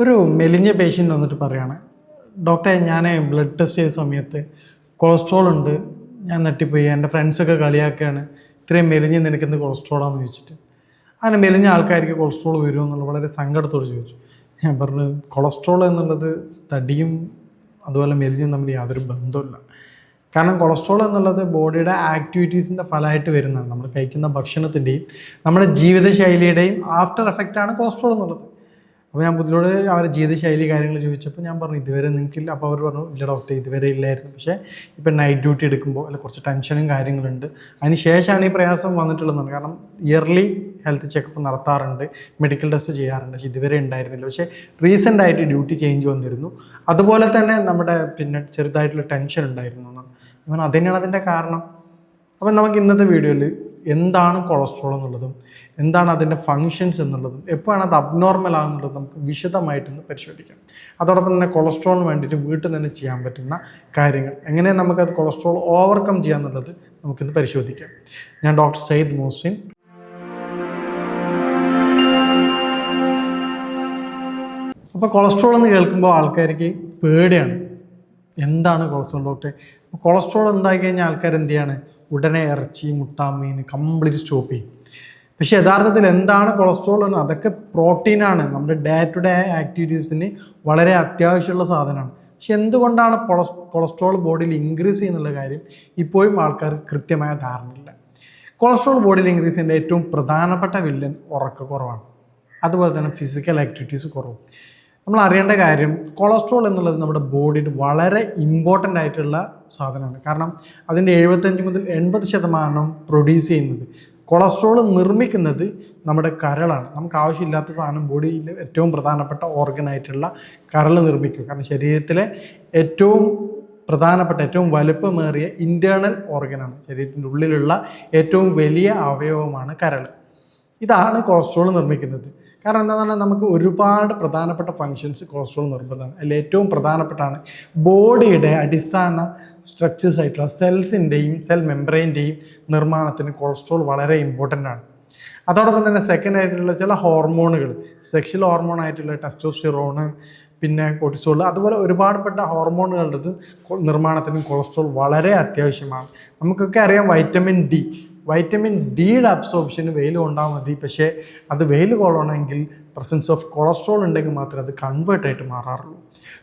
ഒരു മെലിഞ്ഞ പേഷ്യന്റ് വന്നിട്ട് പറയാണ് ഡോക്ടറെ ഞാൻ ബ്ലഡ് ടെസ്റ്റ് ചെയ്ത സമയത്ത് കൊളസ്ട്രോൾ ഉണ്ട് ഞാൻ നെട്ടിപ്പോയി എന്റെ ഫ്രണ്ട്സൊക്കെ കളിയാക്കുകയാണ് ഇത്രയും മെലിഞ്ഞ് നിനക്കെന്ത് കൊളസ്ട്രോളാന്ന് ചോദിച്ചിട്ട്. അങ്ങനെ മെലിഞ്ഞ ആൾക്കാർക്ക് കൊളസ്ട്രോൾ വരുമോ എന്നുള്ള വളരെ സങ്കടത്തോട് ചോദിച്ചു. ഞാൻ പറഞ്ഞു കൊളസ്ട്രോൾ എന്നുള്ളത് തടിയും അതുപോലെ മെലിഞ്ഞും തമ്മിൽ യാതൊരു ബന്ധമില്ല കാരണം കൊളസ്ട്രോൾ എന്നുള്ളത് ബോഡിയുടെ ആക്ടിവിറ്റീസിന്റെ ഫലമായിട്ട് വരുന്നതാണ്. നമ്മൾ കഴിക്കുന്ന ഭക്ഷണത്തിന്റെയും നമ്മുടെ ജീവിതശൈലിയുടെയും ആഫ്റ്റർ എഫക്റ്റാണ് കൊളസ്ട്രോൾ എന്നുള്ളത്. അപ്പോൾ ഞാൻ ബുദ്ധിയോട് അവരുടെ ജീവിതശൈലി കാര്യങ്ങൾ ചോദിച്ചപ്പോൾ ഞാൻ പറഞ്ഞു ഇതുവരെ നിങ്ങൾക്കില്ല. അപ്പോൾ അവർ പറഞ്ഞു ഇല്ല ഡോക്ടർ ഇതുവരെ ഇല്ലായിരുന്നു. പക്ഷേ ഇപ്പം നൈറ്റ് ഡ്യൂട്ടി എടുക്കുമ്പോൾ അല്ല കുറച്ച് ടെൻഷനും കാര്യങ്ങളുണ്ട്. അതിന് ശേഷമാണ് ഈ പ്രയാസം വന്നിട്ടുള്ളതെന്ന് കാരണം ഇയർലി ഹെൽത്ത് ചെക്കപ്പ് നടത്താറുണ്ട് മെഡിക്കൽ ടെസ്റ്റ് ചെയ്യാറുണ്ട്. പക്ഷേ ഇതുവരെ ഉണ്ടായിരുന്നില്ല. പക്ഷേ റീസെന്റ് ആയിട്ട് ഡ്യൂട്ടി ചേഞ്ച് വന്നിരുന്നു. അതുപോലെ തന്നെ നമ്മുടെ പിന്നെ ചെറുതായിട്ടുള്ള ടെൻഷൻ ഉണ്ടായിരുന്നു എന്നാണ്. അങ്ങനെ അതിനാണ് അതിന്റെ കാരണം. അപ്പം നമുക്ക് ഇന്നത്തെ വീഡിയോയിൽ എന്താണ് കൊളസ്ട്രോൾ എന്നുള്ളതും എന്താണ് അതിന്റെ ഫങ്ഷൻസ് എന്നുള്ളതും എപ്പോഴാണ് അത് അബ്നോർമൽ ആകുന്നുള്ളത് നമുക്ക് വിശദമായിട്ടൊന്ന് പരിശോധിക്കാം. അതോടൊപ്പം തന്നെ കൊളസ്ട്രോളിന് വേണ്ടിയിട്ട് വീട്ടിൽ തന്നെ ചെയ്യാൻ പറ്റുന്ന കാര്യങ്ങൾ. എങ്ങനെ നമുക്കത് കൊളസ്ട്രോൾ ഓവർകം ചെയ്യാന്നുള്ളത് നമുക്കിന്ന് പരിശോധിക്കാം. ഞാൻ ഡോക്ടർ സയ്യിദ് മോസിൻ അപ്പോൾ കൊളസ്ട്രോൾ എന്ന് കേൾക്കുമ്പോൾ ആൾക്കാർക്ക് പേടിയാണ്. എന്താണ് കൊളസ്ട്രോൾ ഡോക്ടറെ? കൊളസ്ട്രോൾ ഉണ്ടായി കഴിഞ്ഞാൽ ആൾക്കാർ എന്ത് ചെയ്യാണ്? ഉടനെ ഇറച്ചി മുട്ട മീൻ കംപ്ലീറ്റ് സ്റ്റോപ്പ് ചെയ്യും. പക്ഷെ യഥാർത്ഥത്തിൽ എന്താണ് കൊളസ്ട്രോൾ എന്ന് അതൊക്കെ പ്രോട്ടീനാണ് നമ്മുടെ ഡേ ടു ഡേ ആക്ടിവിറ്റീസിന് വളരെ അത്യാവശ്യമുള്ള സാധനമാണ്. പക്ഷെ എന്തുകൊണ്ടാണ് കൊളസ്ട്രോൾ ബോഡിയിൽ ഇൻക്രീസ് ചെയ്യുന്നുള്ള കാര്യം ഇപ്പോഴും ആൾക്കാർ കൃത്യമായ ധാരണയില്ല. കൊളസ്ട്രോൾ ബോഡിയിൽ ഇൻക്രീസ് ചെയ്യേണ്ട ഏറ്റവും പ്രധാനപ്പെട്ട വില്ലൻ ഉറക്കക്കുറവാണ്. അതുപോലെ തന്നെ ഫിസിക്കൽ ആക്ടിവിറ്റീസ് കുറവും. നമ്മൾ അറിയേണ്ട കാര്യം കൊളസ്ട്രോൾ എന്നുള്ളത് നമ്മുടെ ബോഡിയിൽ വളരെ ഇമ്പോർട്ടന്റ് ആയിട്ടുള്ള സാധനമാണ്. കാരണം അതിന്റെ എഴുപത്തഞ്ച് മുതൽ എൺപത് ശതമാനം പ്രൊഡ്യൂസ് ചെയ്യുന്നത് കൊളസ്ട്രോൾ നിർമ്മിക്കുന്നത് നമ്മുടെ കരളാണ്. നമുക്ക് ആവശ്യമില്ലാത്ത സാധനം ബോഡിയിൽ ഏറ്റവും പ്രധാനപ്പെട്ട ഓർഗനായിട്ടുള്ള കരൾ നിർമ്മിക്കും കാരണം ശരീരത്തിലെ ഏറ്റവും പ്രധാനപ്പെട്ട ഏറ്റവും വലുപ്പമേറിയ ഇന്റേർണൽ ഓർഗനാണ് ശരീരത്തിന്റെ ഉള്ളിലുള്ള ഏറ്റവും വലിയ അവയവമാണ് കരൾ. ഇതാണ് കൊളസ്ട്രോൾ നിർമ്മിക്കുന്നത്. കാരണം എന്താണെന്ന് നമുക്ക് ഒരുപാട് പ്രധാനപ്പെട്ട ഫങ്ഷൻസ് കൊളസ്ട്രോൾ നിർബന്ധമാണ്. അതിൽ ഏറ്റവും പ്രധാനപ്പെട്ടാണ് ബോഡിയുടെ അടിസ്ഥാന സ്ട്രക്ചേഴ്സ് ആയിട്ടുള്ള സെൽസിന്റെയും സെൽ മെമ്പറൈന്റെയും നിർമ്മാണത്തിന് കൊളസ്ട്രോൾ വളരെ ഇമ്പോർട്ടന്റ് ആണ്. അതോടൊപ്പം തന്നെ സെക്കൻഡ് ആയിട്ടുള്ള ചില ഹോർമോണുകൾ സെക്ഷൽ ഹോർമോൺ ആയിട്ടുള്ള ടെസ്റ്റോസ്റ്റിറോണ് പിന്നെ കൊളസ്ട്രോൾ അതുപോലെ ഒരുപാടുപ്പെട്ട ഹോർമോണുകളുടെ നിർമ്മാണത്തിനും കൊളസ്ട്രോൾ വളരെ അത്യാവശ്യമാണ്. നമുക്കൊക്കെ അറിയാം വൈറ്റമിൻ ഡി വൈറ്റമിൻ ഡിയുടെ അബ്സോർപ്ഷന് വെയിൽ കൊണ്ടാൽ മതി. പക്ഷേ അത് വെയിൽ കൊള്ളണമെങ്കിൽ പ്രസൻസ് ഓഫ് കൊളസ്ട്രോൾ ഉണ്ടെങ്കിൽ മാത്രമേ അത് കൺവേർട്ട് ആയിട്ട് മാറാറുള്ളൂ.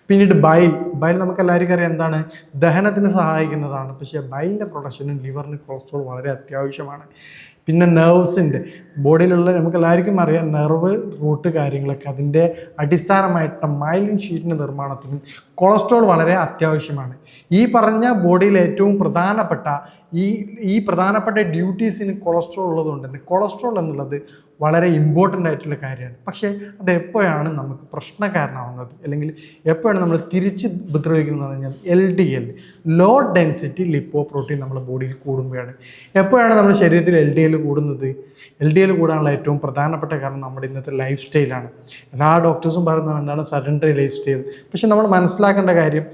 പിന്നീട് ബൈൽ ബൈൽ നമുക്ക് എല്ലാവർക്കും അറിയാം എന്താണ്? ദഹനത്തിന് സഹായിക്കുന്നതാണ്. പക്ഷേ ബൈലിന്റെ പ്രൊഡക്ഷനും ലിവറിന് കൊളസ്ട്രോൾ വളരെ അത്യാവശ്യമാണ്. പിന്നെ നെർവ്സിന്റെ ബോഡിയിലുള്ള നമുക്ക് എല്ലാവർക്കും അറിയാം നെർവ് റൂട്ട് കാര്യങ്ങളൊക്കെ അതിന്റെ അടിസ്ഥാനമായിട്ട് മൈലിൻ ഷീറ്റിന്റെ നിർമ്മാണത്തിനും കൊളസ്ട്രോൾ വളരെ അത്യാവശ്യമാണ്. ഈ പറഞ്ഞ ബോഡിയിൽ ഏറ്റവും പ്രധാനപ്പെട്ട ഈ ഈ പ്രധാനപ്പെട്ട ഡ്യൂട്ടീസിന് കൊളസ്ട്രോൾ ഉള്ളതുകൊണ്ട് തന്നെ കൊളസ്ട്രോൾ എന്നുള്ളത് വളരെ ഇമ്പോർട്ടന്റ് ആയിട്ടുള്ള കാര്യമാണ്. പക്ഷേ അത് എപ്പോഴാണ് നമുക്ക് പ്രശ്നക്കാരനാവുന്നത്? അല്ലെങ്കിൽ എപ്പോഴാണ് നമ്മൾ തിരിച്ച് ഉപദ്രവിക്കുന്നത് പറഞ്ഞാൽ L D L low density lipo protein നമ്മുടെ ബോഡിയിൽ കൂടുമ്പോഴാണ്. എപ്പോഴാണ് നമ്മുടെ ശരീരത്തിൽ എൽ ഡി എൽ കൂടുന്നത്? എൽ ഡി എൽ കൂടാനുള്ള ഏറ്റവും പ്രധാനപ്പെട്ട കാരണം നമ്മുടെ ഇന്നത്തെ ലൈഫ് സ്റ്റൈലാണ് എല്ലാ ഡോക്ടേഴ്സും പറയുന്നത് എന്താണ്? സഡൻഡറി ലൈഫ് സ്റ്റൈൽ പക്ഷെ നമ്മൾ മനസ്സിലാക്കേണ്ട കാര്യം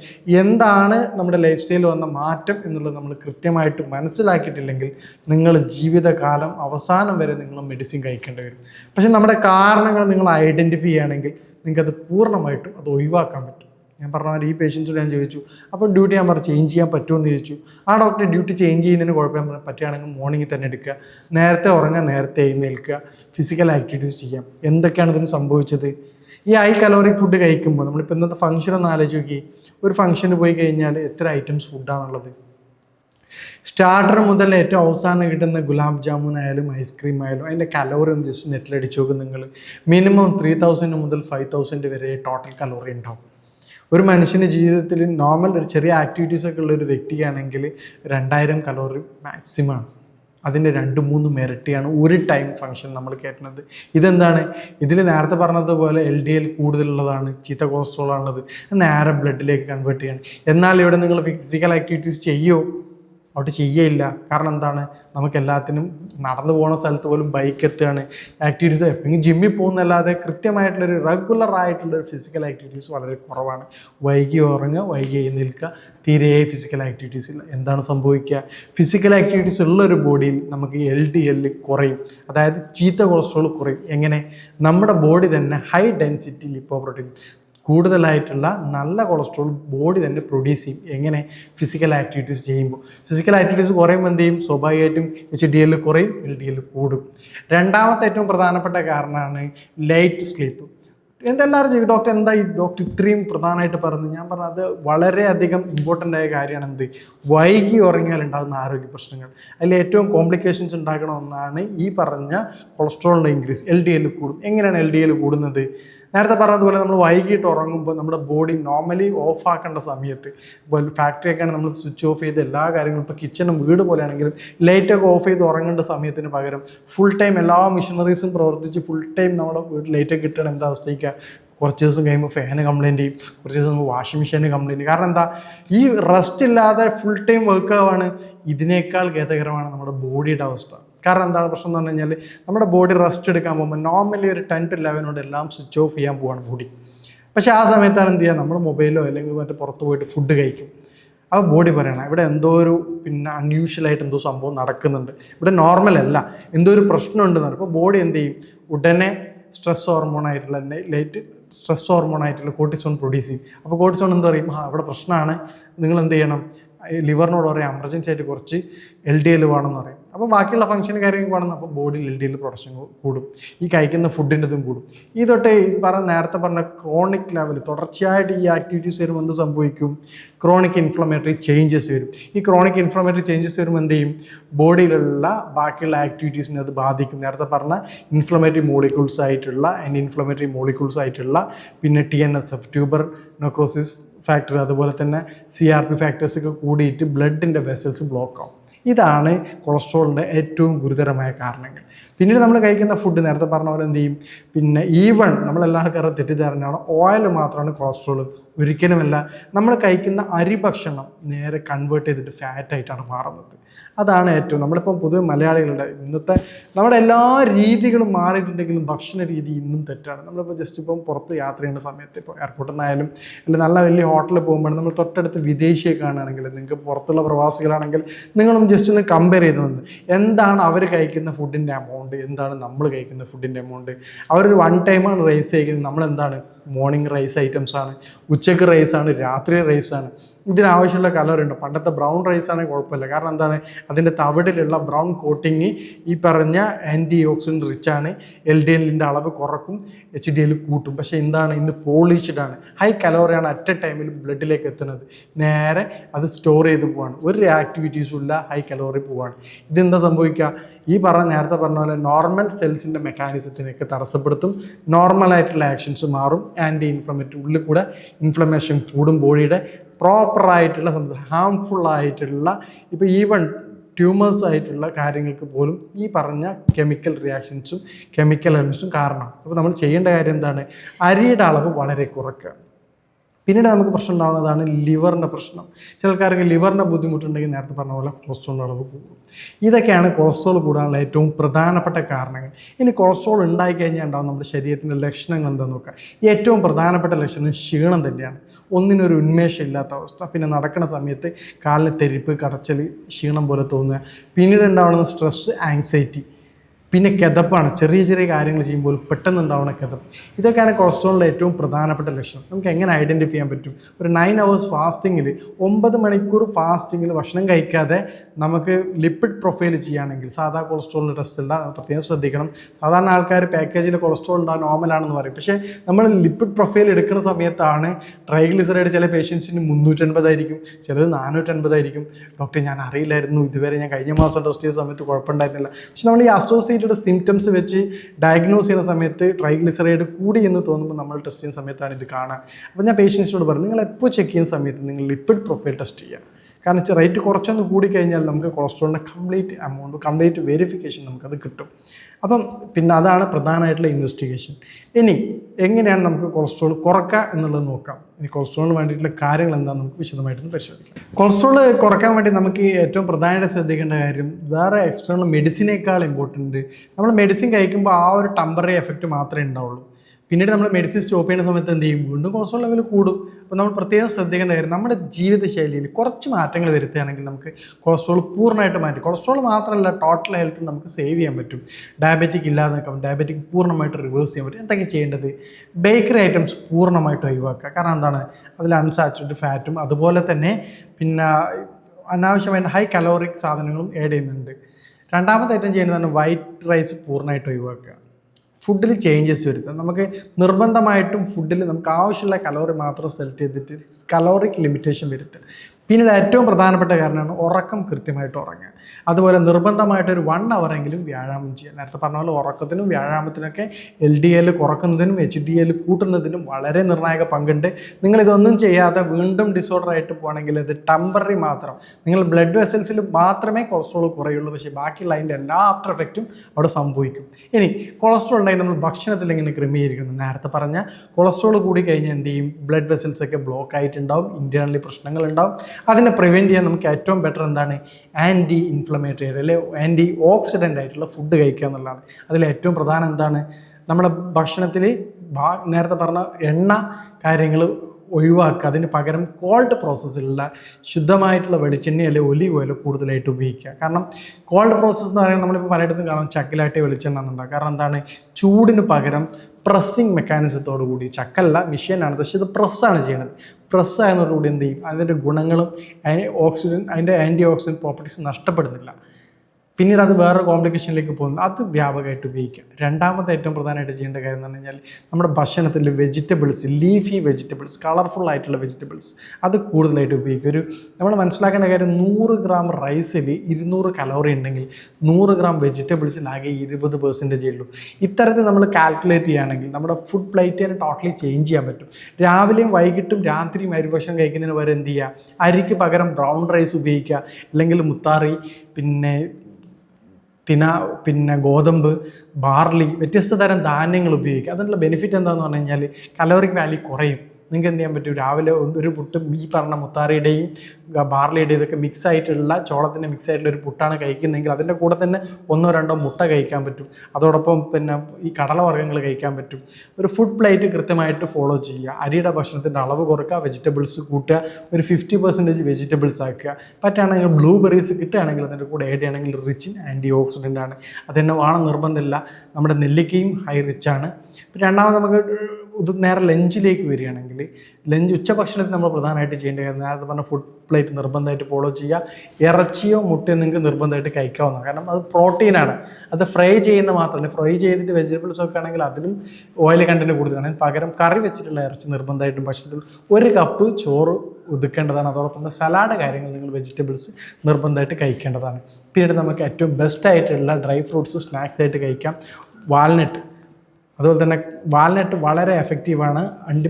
എന്താണ് നമ്മുടെ ലൈഫ് സ്റ്റൈലിൽ വന്ന മാറ്റം എന്നുള്ളത് നമ്മൾ കൃത്യമായിട്ട് മനസ്സിലാക്കിയിട്ടില്ലെങ്കിൽ നിങ്ങൾ ജീവിതകാലം അവസാനം വരെ നിങ്ങൾ മെഡിസിൻ കഴിക്കേണ്ടി വരും. പക്ഷെ നമ്മുടെ കാരണങ്ങൾ നിങ്ങൾ ഐഡന്റിഫൈ ചെയ്യുകയാണെങ്കിൽ നിങ്ങൾക്കത് പൂർണമായിട്ടും അത് ഒഴിവാക്കാൻ പറ്റും. ഞാൻ പറഞ്ഞ മാതിരി ഈ പേഷ്യൻസിനോട് ഞാൻ ചോദിച്ചു അപ്പോൾ ഡ്യൂട്ടി ഞാൻ പറഞ്ഞു ചേഞ്ച് ചെയ്യാൻ പറ്റുമെന്ന് ചോദിച്ചു. ആ ഡോക്ടർ ഡ്യൂട്ടി ചേഞ്ച് ചെയ്യുന്നതിന് കുഴപ്പം പറ്റുകയാണെങ്കിൽ മോർണിംഗിൽ തന്നെ എടുക്കുക നേരത്തെ ഉറങ്ങാൻ നേരത്തെ എഴുന്നേൽക്കുക ഫിസിക്കൽ ആക്ടിവിറ്റീസ് ചെയ്യാം. എന്തൊക്കെയാണ് ഇതിന് സംഭവിച്ചത്? ഈ ഹൈ കലോറി ഫുഡ് കഴിക്കുമ്പോൾ നമ്മളിപ്പോൾ ഇന്നത്തെ ഫംഗ്ഷൻ ഒന്ന് ആലോചിച്ച് നോക്കി ഒരു ഫംഗ്ഷന് പോയി കഴിഞ്ഞാൽ എത്ര ഐറ്റംസ് ഫുഡാണുള്ളത് സ്റ്റാർട്ടർ മുതൽ ഏറ്റവും അവസാനം കിട്ടുന്ന ഗുലാബ് ജാമുൻ ആയാലും ഐസ്ക്രീം ആയാലും അതിന്റെ കലോറി ഒന്ന് ജസ്റ്റ് നെറ്റിൽ അടിച്ചു നോക്കും നിങ്ങൾ മിനിമം ത്രീ തൗസൻഡ് മുതൽ ഫൈവ് തൗസൻഡ് വരെ ടോട്ടൽ കലോറി ഉണ്ടാവും. ഒരു മനുഷ്യന്റെ ജീവിതത്തിൽ നോർമൽ ഒരു ചെറിയ ആക്ടിവിറ്റീസ് ഒക്കെ ഉള്ള ഒരു വ്യക്തിയാണെങ്കിൽ രണ്ടായിരം കലോറി മാക്സിമം ആണ്. അതിന്റെ രണ്ട് മൂന്ന് ഇരട്ടിയാണ് ഒരു ടൈം ഫംഗ്ഷൻ നമ്മൾ കേട്ടുന്നത് ഇതെന്താണ്? ഇതിൽ നേരത്തെ പറഞ്ഞതുപോലെ എൽ ഡി എൽ കൂടുതലുള്ളതാണ് ചീത്ത കൊളസ്ട്രോൾ ആണുള്ളത്. നേരെ ബ്ലഡിലേക്ക് കൺവേർട്ട് ചെയ്യണം. എന്നാൽ ഇവിടെ നിങ്ങൾ ഫിസിക്കൽ ആക്ടിവിറ്റീസ് ചെയ്യുമോ അവിടെ ചെയ്യയില്ല. കാരണം എന്താണ്? നമുക്ക് എല്ലാത്തിനും നടന്നു പോകുന്ന സ്ഥലത്ത് പോലും ബൈക്ക് എത്തുകയാണ്. ആക്ടിവിറ്റീസ് എപ്പോഴും ജിമ്മിൽ പോകുന്നല്ലാതെ കൃത്യമായിട്ടുള്ളൊരു റെഗുലർ ആയിട്ടുള്ളൊരു ഫിസിക്കൽ ആക്ടിവിറ്റീസ് വളരെ കുറവാണ്. വൈകി ഉറങ്ങുക വൈകി നിൽക്കുക തീരെ ഫിസിക്കൽ ആക്ടിവിറ്റീസ് ഇല്ല. എന്താണ് സംഭവിക്കുക? ഫിസിക്കൽ ആക്ടിവിറ്റീസ് ഉള്ള ഒരു ബോഡിയിൽ നമുക്ക് എൽ ഡി എൽ കുറയും. അതായത് ചീത്ത കൊളസ്ട്രോൾ കുറയും. എങ്ങനെ? നമ്മുടെ ബോഡി തന്നെ ഹൈ ഡെൻസിറ്റി ലിപ്പോപ്രോട്ടീൻ കൂടുതലായിട്ടുള്ള നല്ല കൊളസ്ട്രോൾ ബോഡി തന്നെ പ്രൊഡ്യൂസ് ചെയ്യും. എങ്ങനെ? ഫിസിക്കൽ ആക്ടിവിറ്റീസ് ചെയ്യുമ്പോൾ. ഫിസിക്കൽ ആക്ടിവിറ്റീസ് കുറയുമ്പോൾ എന്ത് ചെയ്യും? സ്വാഭാവികമായിട്ടും എച്ച് ഡി എൽ കുറയും എൽ ഡി എൽ കൂടും. രണ്ടാമത്തെ ഏറ്റവും പ്രധാനപ്പെട്ട കാരണമാണ് ലൈറ്റ് സ്ലീപ്പ് എന്തെല്ലാവരും ചെയ്യും ഡോക്ടർ എന്താ ഈ ഡോക്ടർ ഇത്രയും പ്രധാനമായിട്ട് പറഞ്ഞു ഞാൻ പറഞ്ഞത് വളരെയധികം ഇമ്പോർട്ടന്റ് ആയ കാര്യമാണ്. എന്ത്? വൈകി ഉറങ്ങിയാൽ ഉണ്ടാകുന്ന ആരോഗ്യ പ്രശ്നങ്ങൾ. അതിൽ ഏറ്റവും കോംപ്ലിക്കേഷൻസ് ഉണ്ടാകണമെന്നാണ് ഈ പറഞ്ഞ കൊളസ്ട്രോളിന്റെ ഇൻക്രീസ് എൽ ഡി എൽ കൂടും. എങ്ങനെയാണ് എൽ ഡി എൽ കൂടുന്നത്? നേരത്തെ പറഞ്ഞതുപോലെ നമ്മൾ വൈകിട്ട് ഉറങ്ങുമ്പോൾ നമ്മുടെ ബോഡി നോർമലി ഓഫ് ആക്കേണ്ട സമയത്ത് ഇപ്പോൾ ഫാക്ടറിയൊക്കെയാണ് നമ്മൾ സ്വിച്ച് ഓഫ് ചെയ്ത് എല്ലാ കാര്യങ്ങളും. ഇപ്പോൾ കിച്ചണും വീട് പോലെയാണെങ്കിലും ലൈറ്റൊക്കെ ഓഫ് ചെയ്ത് ഉറങ്ങേണ്ട സമയത്തിന് പകരം ഫുൾ ടൈം എല്ലാ മെഷീനറീസും പ്രവർത്തിച്ച് ഫുൾ ടൈം നമ്മുടെ വീട്ടിൽ ലൈറ്റൊക്കെ കിട്ടണം എന്താ അവസ്ഥയ്ക്ക് കുറച്ച് ദിവസം കഴിയുമ്പോൾ ഫാന് കംപ്ലൈന്റ് ചെയ്യും. കുറച്ച് ദിവസം വാഷിംഗ് മെഷീന് കംപ്ലൈന്റ് കാരണം എന്താ? ഈ റെസ്റ്റ് ഇല്ലാതെ ഫുൾ ടൈം വർക്ക് ആവാണ് ഇതിനേക്കാൾ ഖേദകരമാണ് നമ്മുടെ ബോഡിയുടെ അവസ്ഥ. കാരണം എന്താണ് പ്രശ്നം എന്ന് പറഞ്ഞു കഴിഞ്ഞാൽ നമ്മുടെ ബോഡി റെസ്റ്റ് എടുക്കാൻ പോകുമ്പോൾ നോർമലി ഒരു ടെൻ ടു ലെവനോട് എല്ലാം സ്വിച്ച് ഓഫ് ചെയ്യാൻ പോവാണ് ബോഡി പക്ഷേ ആ സമയത്താണ് എന്ത് ചെയ്യുക? നമ്മൾ മൊബൈലോ അല്ലെങ്കിൽ മറ്റേ പുറത്ത് പോയിട്ട് ഫുഡ് കഴിക്കും. അപ്പോൾ ബോഡി പറയണം ഇവിടെ എന്തോ ഒരു പിന്നെ അൺയൂഷ്വലായിട്ട് എന്തോ സംഭവം നടക്കുന്നുണ്ട്. ഇവിടെ നോർമൽ അല്ല. എന്തോ ഒരു പ്രശ്നമുണ്ടെന്ന് പറയും അപ്പോൾ ബോഡി എന്ത് ചെയ്യും? ഉടനെ സ്ട്രെസ് ഹോർമോണായിട്ടുള്ള ലൈറ്റ് സ്ട്രെസ് ഹോർമോണായിട്ടുള്ള കോർട്ടിസോൺ പ്രൊഡ്യൂസ് ചെയ്യും. അപ്പോൾ കോർട്ടിസോൺ എന്താ പറയും? ആ ഇവിടെ പ്രശ്നമാണ് നിങ്ങൾ എന്ത് ചെയ്യണം ലിവറിനോട് പറയാം എമർജൻസി ആയിട്ട് കുറച്ച് എൽ ഡി എൽ വേണമെന്ന് പറയും. അപ്പോൾ ബാക്കിയുള്ള ഫംഗ്ഷൻ കാര്യങ്ങൾ വേണമെന്ന് അപ്പോൾ ബോഡി ലിൽഡിയിൽ പ്രൊഡക്ഷൻ കൂടും. ഈ കഴിക്കുന്ന ഫുഡിന്റെ ഇതും കൂടും. ഈ തൊട്ട് പറഞ്ഞ നേരത്തെ പറഞ്ഞ ക്രോണിക് ലെവൽ തുടർച്ചയായിട്ട് ഈ ആക്ടിവിറ്റീസ് വരുമ്പോൾ എന്ത് സംഭവിക്കും? ക്രോണിക് ഇൻഫ്ലമേറ്ററി ചേഞ്ചസ് വരും. ഈ ക്രോണിക് ഇൻഫ്ലമേറ്ററി ചേഞ്ചസ് വരുമ്പോൾ എന്ത് ചെയ്യും? ബോഡിയിലുള്ള ബാക്കിയുള്ള ആക്ടിവിറ്റീസിനെ അത് ബാധിക്കും. നേരത്തെ പറഞ്ഞ ഇൻഫ്ലമേറ്ററി മോളിക്യൂൾസ് ആയിട്ടുള്ള ആൻഡ് ഇൻഫ്ലമേറ്ററി മോളിക്യൂൾസ് ആയിട്ടുള്ള പിന്നെ T N S F tuber necrosis factor അതുപോലെ തന്നെ സി ആർ പി ഫാക്ടേഴ്സൊക്കെ കൂടിയിട്ട് ബ്ലഡിന്റെ വെസൽസ് ബ്ലോക്ക് ആവും. ഇതാണ് കൊളസ്ട്രോളിന്റെ ഏറ്റവും ഗുരുതരമായ കാരണങ്ങൾ. പിന്നീട് നമ്മൾ കഴിക്കുന്ന ഫുഡ് നേരത്തെ പറഞ്ഞ പോലെ എന്ത് ചെയ്യും? പിന്നെ ഈവൺ നമ്മളെല്ലാം ആൾക്കാരും തെറ്റിദ്ധാരണയാണ് ഓയിൽ മാത്രമാണ് കൊളസ്ട്രോൾ ഒരിക്കലുമല്ല. നമ്മൾ കഴിക്കുന്ന അരി ഭക്ഷണം നേരെ കൺവേർട്ട് ചെയ്തിട്ട് ഫാറ്റായിട്ടാണ് മാറുന്നത്. അതാണ് ഏറ്റവും നമ്മളിപ്പം പൊതുവെ മലയാളികളുടെ ഇന്നത്തെ നമ്മുടെ എല്ലാ രീതികളും മാറിയിട്ടുണ്ടെങ്കിലും ഭക്ഷണ രീതി ഇന്നും തെറ്റാണ്. നമ്മളിപ്പോൾ ജസ്റ്റ് ഇപ്പം പുറത്ത് യാത്ര ചെയ്യുന്ന സമയത്ത് ഇപ്പോൾ എയർപോർട്ടിൽ നിന്നായാലും അല്ലെങ്കിൽ നല്ല വലിയ ഹോട്ടലിൽ പോകുമ്പോൾ നമ്മൾ തൊട്ടടുത്ത് വിദേശിയെ കാണുകയാണെങ്കിൽ നിങ്ങൾക്ക് പുറത്തുള്ള പ്രവാസികളാണെങ്കിൽ നിങ്ങളൊന്ന് ജസ്റ്റ് ഒന്ന് കമ്പയർ ചെയ്ത് എന്താണ് അവർ കഴിക്കുന്ന ഫുഡിന്റെ എമൗണ്ട് എന്താണ് നമ്മൾ കഴിക്കുന്ന ഫുഡിന്റെ എമൗണ്ട് അവരൊരു വൺ ടൈമാണ് റൈസ് കഴിക്കുന്നത്. നമ്മളെന്താണ്? മോർണിംഗ് റൈസ് ഐറ്റംസ് ആണ്. ഉച്ചയ്ക്ക് റൈസ് ആണ്. രാത്രി റൈസ് ആണ്. ഇതിനാവശ്യമുള്ള കലറുണ്ട് പണ്ടത്തെ ബ്രൗൺ റൈസ് ആണെങ്കിൽ കുഴപ്പമില്ല. കാരണം എന്താണ്? അതിന്റെ തവിടിലുള്ള ബ്രൗൺ കോട്ടിങ് ഈ പറഞ്ഞ ആന്റി ഓക്സിഡന്റ് റിച്ച് ആണ് എൽ ഡി എല്ലിന്റെ അളവ് കുറക്കും എച്ച് ഡി എൽ കൂട്ടും. പക്ഷേ എന്താണ്? ഇന്ന് പോളിഷ്ഡ് ആണ്. ഹൈ കലോറിയാണ് അറ്റ് എ ടൈമിൽ ബ്ലഡിലേക്ക് എത്തുന്നത്. നേരെ അത് സ്റ്റോർ ചെയ്ത് പോവാണ്. ഒരു ആക്ടിവിറ്റീസും ഇല്ല ഹൈ കലോറി പോവാണ്. ഇതെന്താ സംഭവിക്കുക? ഈ പറഞ്ഞ നേരത്തെ പറഞ്ഞ പോലെ നോർമൽ സെൽസിന്റെ മെക്കാനിസത്തിനൊക്കെ തടസ്സപ്പെടുത്തും. നോർമലായിട്ടുള്ള ആക്ഷൻസ് മാറും. ആന്റി ഇൻഫ്ലമേറ്ററി ഉള്ളിൽ കൂടെ ഇൻഫ്ലമേഷൻ കൂടും ബോഡിയുടെ പ്രോപ്പർ ആയിട്ടുള്ള ഹാംഫുൾ ആയിട്ടുള്ള ഇപ്പോൾ ഈവൺ ട്യൂമേഴ്സ് ആയിട്ടുള്ള കാര്യങ്ങൾക്ക് പോലും ഈ പറഞ്ഞ കെമിക്കൽ റിയാക്ഷൻസും കെമിക്കൽ എലമെൻസും കാരണം അപ്പോൾ നമ്മൾ ചെയ്യേണ്ട കാര്യം എന്താണ്? അരിയുടെ അളവ് വളരെ കുറയ്ക്കുക. പിന്നീട് നമുക്ക് പ്രശ്നം ഉണ്ടാകുന്നതാണ് ലിവറിന്റെ പ്രശ്നം. ചിലക്കാർക്ക് ലിവറിന്റെ ബുദ്ധിമുട്ടുണ്ടെങ്കിൽ നേരത്തെ പറഞ്ഞ പോലെ കൊളസ്ട്രോളിന്റെ അളവ് കൂടും. ഇതൊക്കെയാണ് കൊളസ്ട്രോൾ കൂടാനുള്ള ഏറ്റവും പ്രധാനപ്പെട്ട കാരണങ്ങൾ. ഇനി കൊളസ്ട്രോൾ ഉണ്ടായി കഴിഞ്ഞാൽ ഉണ്ടാകും നമ്മുടെ ശരീരത്തിന്റെ ലക്ഷണങ്ങൾ എന്താണെന്ന് നോക്കുക. ഏറ്റവും പ്രധാനപ്പെട്ട ലക്ഷണം ക്ഷീണം തന്നെയാണ്. ഒന്നിനൊരു ഉന്മേഷം ഇല്ലാത്ത അവസ്ഥ. പിന്നെ നടക്കുന്ന സമയത്ത് കാലിന് തെരിപ്പ് കടച്ചൽ ക്ഷീണം പോലെ തോന്നുക. പിന്നീട് ഉണ്ടാവുന്ന സ്ട്രെസ് ആങ്സൈറ്റി പിന്നെ കിതപ്പാണ്. ചെറിയ ചെറിയ കാര്യങ്ങൾ ചെയ്യുമ്പോൾ പെട്ടെന്ന് ഉണ്ടാവുന്ന കിതപ്പ്. ഇതൊക്കെയാണ് കൊളസ്ട്രോളിന്റെ ഏറ്റവും പ്രധാനപ്പെട്ട ലക്ഷണം. നമുക്ക് എങ്ങനെ ഐഡന്റിഫൈ ചെയ്യാൻ പറ്റും? ഒരു നയൻ അവേഴ്സ് ഫാസ്റ്റിങ്ങിൽ ഒമ്പത് മണിക്കൂർ ഫാസ്റ്റിങ്ങിൽ ഭക്ഷണം കഴിക്കാതെ നമുക്ക് ലിപ്പിഡ് പ്രൊഫൈൽ ചെയ്യുകയാണെങ്കിൽ സാധാ കൊളസ്ട്രോളിന്റെ ടെസ്റ്റ് അല്ല പ്രത്യേകം ശ്രദ്ധിക്കണം. സാധാരണ ആൾക്കാർ പാക്കേജിൽ കൊളസ്ട്രോൾ ഉണ്ടാകും നോർമലാണെന്ന് പറയും. പക്ഷേ നമ്മൾ ലിപ്പിഡ് പ്രൊഫൈൽ എടുക്കുന്ന സമയത്താണ് ട്രൈഗ്ലിസറൈഡ് ചില പേഷ്യൻസിന് മുന്നൂറ്റൻപതായിരിക്കും ചിലത് നാനൂറ്റൻപതായിരിക്കും ഡോക്ടർ ഞാൻ അറിയില്ലായിരുന്നു. ഇതുവരെ ഞാൻ കഴിഞ്ഞ മാസം ടെസ്റ്റ് ചെയ്ത സമയത്ത് കുഴപ്പമുണ്ടായിരുന്നില്ല. പക്ഷേ നമ്മൾ ഈ അസോസിയേറ്റഡ് സിംറ്റംസ് വെച്ച് ഡയഗ്നോസ് ചെയ്യുന്ന സമയത്ത് ട്രൈഗ്ലിസറൈഡ് കൂടി എന്ന് തോന്നുമ്പോൾ നമ്മൾ ടെസ്റ്റ് ചെയ്യുന്ന സമയത്താണ് ഇത് കാണുക അപ്പോൾ ഞാൻ പേഷ്യൻസിനോട് പറഞ്ഞു നിങ്ങൾ എപ്പോൾ ചെക്ക് ചെയ്യുന്ന സമയത്ത് നിങ്ങൾ ലിപ്പിഡ് പ്രൊഫൈൽ ടെസ്റ്റ് ചെയ്യുക കാരണം റേറ്റ് കുറച്ചൊന്ന് കൂടിക്കഴിഞ്ഞാൽ നമുക്ക് കൊളസ്ട്രോളിന്റെ കംപ്ലീറ്റ് എമൗണ്ട് കംപ്ലീറ്റ് വെരിഫിക്കേഷൻ നമുക്കത് കിട്ടും. അപ്പം പിന്നെ അതാണ് പ്രധാനമായിട്ടുള്ള ഇൻവെസ്റ്റിഗേഷൻ ഇനി എങ്ങനെയാണ് നമുക്ക് കൊളസ്ട്രോൾ കുറക്കുക എന്നുള്ളത് നോക്കാം. ഇനി കൊളസ്ട്രോളിന് വേണ്ടിയിട്ടുള്ള കാര്യങ്ങൾ എന്താണെന്ന് നമുക്ക് വിശദമായിട്ടൊന്ന് പരിശോധിക്കാം. കൊളസ്ട്രോൾ കുറയ്ക്കാൻ വേണ്ടി നമുക്ക് ഏറ്റവും പ്രധാനമായിട്ട് ശ്രദ്ധിക്കേണ്ട കാര്യം വേറെ എക്സ്റ്റേണൽ മെഡിസിനേക്കാൾ ഇമ്പോർട്ടന്റ് നമ്മൾ മെഡിസിൻ കഴിക്കുമ്പോൾ ആ ഒരു ടെമ്പററി എഫക്റ്റ് മാത്രമേ ഉണ്ടാവുള്ളൂ. പിന്നീട് നമ്മൾ മെഡിസിൻ സ്റ്റോപ്പ് ചെയ്യുന്ന സമയത്ത് എന്ത് ചെയ്യും? വീണ്ടും കൊളസ്ട്രോൾ ലെവൽ കൂടും. അപ്പോൾ നമ്മൾ പ്രത്യേകം ശ്രദ്ധിക്കേണ്ട കാര്യം നമ്മുടെ ജീവിതശൈലിയിൽ കുറച്ച് മാറ്റങ്ങൾ വരുത്തുകയാണെങ്കിൽ നമുക്ക് കൊളസ്ട്രോൾ പൂർണമായിട്ട് മാറ്റി കൊളസ്ട്രോൾ മാത്രമല്ല ടോട്ടൽ ഹെൽത്ത് നമുക്ക് സേവ് ചെയ്യാൻ പറ്റും. ഡയബറ്റിക് ഇല്ലാതെ നിൽക്കാം ഡയബറ്റിക് പൂർണമായിട്ട് റിവേഴ്സ് ചെയ്യാൻ പറ്റും. എന്തൊക്കെ ചെയ്യേണ്ടത്? ബേക്കറി ഐറ്റംസ് പൂർണമായിട്ട് ഒഴിവാക്കുക. കാരണം എന്താണ്? അതിൽ അൺസാച്ചുറേറ്റഡ് ഫാറ്റും അതുപോലെ തന്നെ പിന്നെ അനാവശ്യമായിട്ട് ഹൈ കലോറിക് സാധനങ്ങളും ആഡ് ചെയ്യുന്നുണ്ട്. രണ്ടാമത്തെ ഐറ്റം ചെയ്യേണ്ടതാണ് വൈറ്റ് റൈസ് പൂർണമായിട്ട് ഒഴിവാക്കുക. ഫുഡിൽ ചേഞ്ചസ് വരുത്തുക. നമുക്ക് നിർബന്ധമായിട്ടും ഫുഡിൽ നമുക്ക് ആവശ്യമുള്ള കലോറി മാത്രം സെലക്ട് ചെയ്തിട്ട് കലോറിക് ലിമിറ്റേഷൻ വരുത്തുക. പിന്നീട് ഏറ്റവും പ്രധാനപ്പെട്ട കാരണമാണ് ഉറക്കം കൃത്യമായിട്ട് ഉറങ്ങുക. അതുപോലെ നിർബന്ധമായിട്ട് ഒരു വൺ അവറെങ്കിലും വ്യായാമം ചെയ്യുക. നേരത്തെ പറഞ്ഞ പോലെ ഉറക്കത്തിനും വ്യായാമത്തിനൊക്കെ എൽ ഡി എൽ കുറക്കുന്നതിനും എച്ച് ഡി എൽ കൂട്ടുന്നതിനും വളരെ നിർണായക പങ്കുണ്ട്. നിങ്ങൾ ഇതൊന്നും ചെയ്യാതെ വീണ്ടും ഡിസോർഡർ ആയിട്ട് പോകണമെങ്കിൽ ഇത് ടെമ്പററി മാത്രം. നിങ്ങൾ ബ്ലഡ് വെസൽസിൽ മാത്രമേ കൊളസ്ട്രോൾ കുറയുള്ളൂ. പക്ഷേ ബാക്കിയുള്ള അതിന്റെ എല്ലാ ആഫ്റ്റർ എഫക്റ്റും അവിടെ സംഭവിക്കും. ഇനി കൊളസ്ട്രോൾ ഉണ്ടെങ്കിൽ നമ്മൾ ഭക്ഷണത്തിൽ ഇങ്ങനെ ക്രമീകരിക്കുന്നു? നേരത്തെ പറഞ്ഞ കൊളസ്ട്രോൾ കൂടി കഴിഞ്ഞാൽ എന്ത് ചെയ്യും? ബ്ലഡ് വെസൽസ് ഒക്കെ ബ്ലോക്ക് ആയിട്ടുണ്ടാവും. ഇന്റേണലി പ്രശ്നങ്ങളുണ്ടാവും അതിനെ പ്രിവെന്റ് ചെയ്യാൻ നമുക്ക് ഏറ്റവും ബെറ്റർ എന്താണ്? ആന്റി ഇൻഫ്ലമേറ്ററി അല്ലെ ആന്റി ഓക്സിഡന്റ് ആയിട്ടുള്ള ഫുഡ് കഴിക്കുക എന്നുള്ളതാണ്. അതിൽ ഏറ്റവും പ്രധാനം എന്താണ്? നമ്മുടെ ഭക്ഷണത്തിൽ നേരത്തെ പറഞ്ഞ എണ്ണ കാര്യങ്ങൾ ഒഴിവാക്കുക. അതിന് പകരം കോൾഡ് പ്രോസസ്സിലുള്ള ശുദ്ധമായിട്ടുള്ള വെളിച്ചെണ്ണ അല്ലെങ്കിൽ ഒലിവ് ഓയിൽ കൂടുതലായിട്ട് ഉപയോഗിക്കുക. കാരണം കോൾഡ് പ്രോസസ്സ് എന്ന് പറയുന്നത് നമ്മളിപ്പോൾ പലയിടത്തും കാണാം ചക്കിലായിട്ട് വെളിച്ചെണ്ണ എന്നുണ്ടാകും കാരണം എന്താണ്? ചൂടിന് പകരം പ്രസ്സിങ് മെക്കാനിസത്തോടു കൂടി. ചക്കല്ല മെഷീനാണ് പക്ഷേ ഇത് പ്രസ്സാണ് ചെയ്യുന്നത് പ്രസ് ആയതോടുകൂടി എന്ത് ചെയ്യും? അതിന്റെ ഗുണങ്ങളും ഓക്സിജൻ അതിന്റെ ആന്റി ഓക്സിജൻ പ്രോപ്പർട്ടീസ് നഷ്ടപ്പെടുന്നില്ല. പിന്നീട് അത് വേറെ കോംപ്ലിക്കേഷനിലേക്ക് പോകുന്നു. അത് വ്യാപകമായിട്ട് ഉപയോഗിക്കുക രണ്ടാമത്തെ ഏറ്റവും പ്രധാനമായിട്ട് ചെയ്യേണ്ട കാര്യം എന്ന് പറഞ്ഞു കഴിഞ്ഞാൽ നമ്മുടെ ഭക്ഷണത്തിൽ വെജിറ്റബിൾസ് ലീഫി വെജിറ്റബിൾസ് കളർഫുൾ ആയിട്ടുള്ള വെജിറ്റബിൾസ് അത് കൂടുതലായിട്ട് ഉപയോഗിക്കുക. ഒരു നമ്മൾ മനസ്സിലാക്കേണ്ട കാര്യം നൂറ് ഗ്രാം റൈസിൽ ഇരുന്നൂറ് കലോറി ഉണ്ടെങ്കിൽ നൂറ് ഗ്രാം വെജിറ്റബിൾസിൽ ആകെ ഇരുപത് പെർസെന്റേജ് ഉള്ളൂ. ഇത്തരത്തിൽ നമ്മൾ കാൽക്കുലേറ്റ് ചെയ്യുകയാണെങ്കിൽ നമ്മുടെ ഫുഡ് പ്ലേറ്റ് തന്നെ ടോട്ടലി ചേഞ്ച് ചെയ്യാൻ പറ്റും. രാവിലെയും വൈകിട്ടും രാത്രിയും അരിഭക്ഷണം കഴിക്കുന്നതിന് വരെ എന്ത് ചെയ്യുക? അരിക്ക് പകരം ബ്രൗൺ റൈസ് ഉപയോഗിക്കുക. അല്ലെങ്കിൽ മുത്താറി പിന്നെ തിന പിന്നെ ഗോതമ്പ് ബാർലി വ്യത്യസ്ത തരം ധാന്യങ്ങൾ ഉപയോഗിക്കുക. അതിനുള്ള ബെനിഫിറ്റ് എന്താണെന്ന് പറഞ്ഞു കഴിഞ്ഞാൽ കലോറിക് വാല്യൂ കുറയും. നിങ്ങൾക്ക് എന്ത് ചെയ്യാൻ പറ്റും രാവിലെ ഒരു പുട്ട് ഈ പറഞ്ഞ മുത്താറിയുടെയും ബാർലിയുടെയും ഇതൊക്കെ മിക്സ് ആയിട്ടുള്ള ചോളത്തിന്റെ മിക്സ് ആയിട്ടുള്ള ഒരു പുട്ടാണ് കഴിക്കുന്നതെങ്കിൽ അതിന്റെ കൂടെ തന്നെ ഒന്നോ രണ്ടോ മുട്ട കഴിക്കാൻ പറ്റും. അതോടൊപ്പം പിന്നെ ഈ കടലവർഗങ്ങൾ കഴിക്കാൻ പറ്റും. ഒരു ഫുഡ് പ്ലേറ്റ് കൃത്യമായിട്ട് ഫോളോ ചെയ്യുക. അരിയുടെ ഭക്ഷണത്തിന്റെ അളവ് കുറക്കുക വെജിറ്റബിൾസ് കൂട്ടുക ഒരു ഫിഫ്റ്റി പെർസെന്റേജ് വെജിറ്റബിൾസ് ആക്കുക. പറ്റുകയാണെങ്കിൽ ബ്ലൂബെറീസ് കിട്ടുകയാണെങ്കിൽ അതിന്റെ കൂടെ ആഡ് റിച്ച് ആന്റി ഓക്സിഡന്റ് ആണ്. അത് തന്നെ വേണം നിർബന്ധമില്ല. നമ്മുടെ നെല്ലിക്കയും ഹൈ റിച്ച് ആണ്. രണ്ടാമത് നമുക്ക് ഇത് നേരെ ലഞ്ചിലേക്ക് വരികയാണെങ്കിൽ ലഞ്ച് ഉച്ചഭക്ഷണത്തിൽ നമ്മൾ പ്രധാനമായിട്ട് ചെയ്യേണ്ട കാര്യം നേരത്തെ പറഞ്ഞ ഫുഡ് പ്ലേറ്റ് നിർബന്ധമായിട്ട് ഫോളോ ചെയ്യുക. ഇറച്ചിയോ മുട്ടയോ നിങ്ങൾക്ക് നിർബന്ധമായിട്ട് കഴിക്കാവുന്നതാണ്. കാരണം അത് പ്രോട്ടീനാണ് അത് ഫ്രൈ ചെയ്യുന്ന മാത്രമല്ല ഫ്രൈ ചെയ്തിട്ട് വെജിറ്റബിൾസ് ഒക്കെ ആണെങ്കിൽ അതിലും ഓയിൽ കണ്ടന്റ് കൂടുതലാണ്. പകരം കറി വെച്ചിട്ടുള്ള ഇറച്ചി നിർബന്ധമായിട്ടും ഭക്ഷണത്തിൽ ഒരു കപ്പ് ചോറ് ഒതുക്കേണ്ടതാണ് അതോടൊപ്പം സലാഡ് കാര്യങ്ങൾ നിങ്ങൾ വെജിറ്റബിൾസ് നിർബന്ധമായിട്ട് കഴിക്കേണ്ടതാണ്. പിന്നീട് നമുക്ക് ഏറ്റവും ബെസ്റ്റ് ആയിട്ടുള്ള ഡ്രൈ ഫ്രൂട്ട്സ് സ്നാക്സ് ആയിട്ട് കഴിക്കാം. വാൾനട്ട് അതുപോലെ തന്നെ വാൽനട്ട് വളരെ എഫക്റ്റീവാണ് അണ്ടി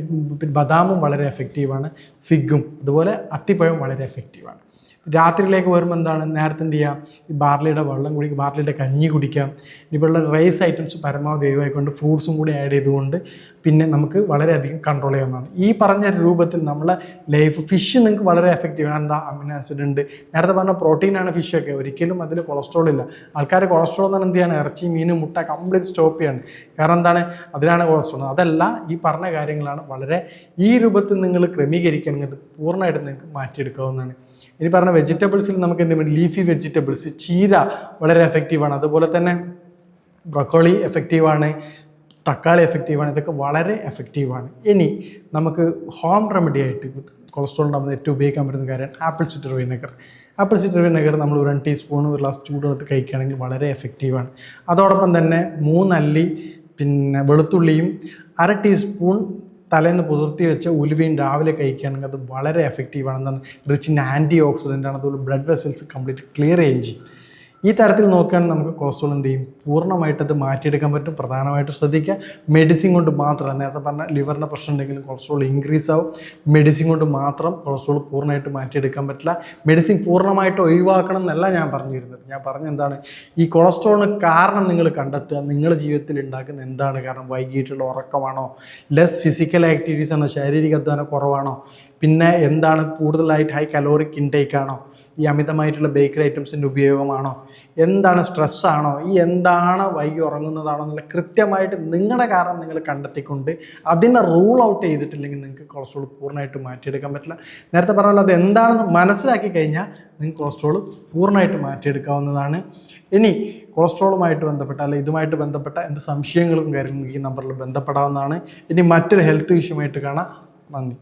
ബദാമും വളരെ എഫക്റ്റീവാണ് ഫിഗും അതുപോലെ അത്തിപ്പഴം വളരെ എഫക്റ്റീവാണ് രാത്രിയിലേക്ക് വരുമ്പോൾ എന്താണ്? നേരത്തെ എന്ത് ചെയ്യാം? ഈ ബാർലിയുടെ വെള്ളം കുടിക്കുക ബാർലിയുടെ കഞ്ഞി കുടിക്കാം. ഇനിയിപ്പോൾ റൈസ് ഐറ്റംസ് പരമാവധി ഒഴിവായിക്കൊണ്ട് ഫ്രൂട്ട്സും കൂടി ആഡ് ചെയ്തുകൊണ്ട് പിന്നെ നമുക്ക് വളരെയധികം കൺട്രോൾ ചെയ്യാവുന്നതാണ്. ഈ പറഞ്ഞ രൂപത്തിൽ നമ്മളെ ലൈഫ് ഫിഷ് നിങ്ങൾക്ക് വളരെ എഫക്റ്റീവ് ആണ്. എന്താ? അമിനോ ആസിഡ് ഉണ്ട്. നേരത്തെ പറഞ്ഞ പ്രോട്ടീനാണ് ഒക്കെ. ഒരിക്കലും അതിൽ കൊളസ്ട്രോൾ ഇല്ല. ആൾക്കാർ കൊളസ്ട്രോൾ എന്ന് എന്ത് ചെയ്യാണ്? ഇറച്ചി മീൻ മുട്ട കംപ്ലീറ്റ് സ്റ്റോപ്പ് ചെയ്യാണ്. കാരണം എന്താണ്? അതിലാണ് കൊളസ്ട്രോൾ അതല്ല ഈ പറഞ്ഞ കാര്യങ്ങളാണ് വളരെ ഈ രൂപത്തിൽ നിങ്ങൾ ക്രമീകരിക്കണമെങ്കിൽ പൂർണമായിട്ട് നിങ്ങൾക്ക് മാറ്റിയെടുക്കാവുന്നതാണ്. ഇനി പറഞ്ഞ വെജിറ്റബിൾസിൽ നമുക്ക് എന്ത് ലീഫി വെജിറ്റബിൾസ് ചീര വളരെ എഫക്റ്റീവാണ് അതുപോലെ തന്നെ ബ്രക്കോളി എഫക്റ്റീവാണ് തക്കാളി എഫക്റ്റീവാണ് ഇതൊക്കെ വളരെ എഫക്റ്റീവാണ് ഇനി നമുക്ക് ഹോം റെമഡി ആയിട്ട് കൊളസ്ട്രോൾ ഉണ്ടാകുന്ന ഏറ്റവും ഉപയോഗിക്കാൻ പറ്റുന്ന കാര്യമാണ് apple cider vinegar apple cider vinegar നമ്മൾ ഒരു രണ്ട് ടീസ്പൂൺ ഒരു ഗ്ലാസ് ചൂടെടുത്ത് കഴിക്കുകയാണെങ്കിൽ വളരെ എഫക്റ്റീവാണ് അതോടൊപ്പം തന്നെ മൂന്നല്ലി പിന്നെ വെളുത്തുള്ളിയും അര ടീസ്പൂൺ തലേന്ന് പുതിർത്തി വെച്ച ഉലുവയും രാവിലെ കഴിക്കുകയാണെങ്കിൽ അത് വളരെ എഫക്റ്റീവാണ് എന്താണ് റിച്ച് ഇൻ ആന്റി ഓക്സിഡന്റ് ആണ്. അതുപോലെ ബ്ലഡ് വെസൽസ് കംപ്ലീറ്റ് ക്ലിയർ ചെയ്യുകയും ചെയ്യും. ഈ തരത്തിൽ നോക്കുകയാണെങ്കിൽ നമുക്ക് കൊളസ്ട്രോൾ എന്ത് ചെയ്യും പൂർണമായിട്ട് അത് മാറ്റിയെടുക്കാൻ പറ്റും. പ്രധാനമായിട്ടും ശ്രദ്ധിക്കുക. മെഡിസിൻ കൊണ്ട് മാത്രം നേരത്തെ പറഞ്ഞ ലിവറിന്റെ പ്രശ്നം ഉണ്ടെങ്കിലും കൊളസ്ട്രോൾ ഇൻക്രീസ് ആവും. മെഡിസിൻ കൊണ്ട് മാത്രം കൊളസ്ട്രോൾ പൂർണമായിട്ട് മാറ്റിയെടുക്കാൻ പറ്റില്ല. മെഡിസിൻ പൂർണമായിട്ട് ഒഴിവാക്കണം എന്നല്ല ഞാൻ പറഞ്ഞു വരുന്നത് ഞാൻ പറഞ്ഞ എന്താണ്? ഈ കൊളസ്ട്രോളിന് കാരണം നിങ്ങൾ കണ്ടെത്തുക. നിങ്ങളുടെ ജീവിതത്തിൽ ഉണ്ടാക്കുന്ന എന്താണ്? കാരണം വൈകിട്ടുള്ള ഉറക്കമാണോ? ലെസ് ഫിസിക്കൽ ആക്ടിവിറ്റീസ് ആണോ? ശാരീരിക അധ്വാനം കുറവാണോ? പിന്നെ എന്താണ് കൂടുതലായിട്ട് ഹൈ കലോറിക് ഇൻടേക്ക് ആണോ? ഈ അമിതമായിട്ടുള്ള ബേക്കറി ഐറ്റംസിന്റെ ഉപയോഗമാണോ? എന്താണ് സ്ട്രെസ്സാണോ ഈ എന്താണ് വൈകി ഉറങ്ങുന്നതാണോ? എന്നുള്ള കൃത്യമായിട്ട് നിങ്ങളുടെ കാരണം നിങ്ങൾ കണ്ടെത്തിക്കൊണ്ട് അതിനെ റൂൾ ഔട്ട് ചെയ്തിട്ടില്ലെങ്കിൽ നിങ്ങൾക്ക് കൊളസ്ട്രോൾ പൂർണമായിട്ട് മാറ്റിയെടുക്കാൻ പറ്റില്ല. നേരത്തെ പറഞ്ഞല്ലോ അത് എന്താണെന്ന് മനസ്സിലാക്കി കഴിഞ്ഞാൽ നിങ്ങൾക്ക് കൊളസ്ട്രോൾ പൂർണമായിട്ട് മാറ്റിയെടുക്കാവുന്നതാണ്. ഇനി കൊളസ്ട്രോളുമായിട്ട് ബന്ധപ്പെട്ട അല്ലെ ഇതുമായിട്ട് ബന്ധപ്പെട്ട എന്ത് സംശയങ്ങളും കാര്യങ്ങളും ഈ നമ്പറിൽ ബന്ധപ്പെടാവുന്നതാണ്. ഇനി മറ്റൊരു ഹെൽത്ത് ഇഷ്യൂമായിട്ട് കാണാം. നന്ദി.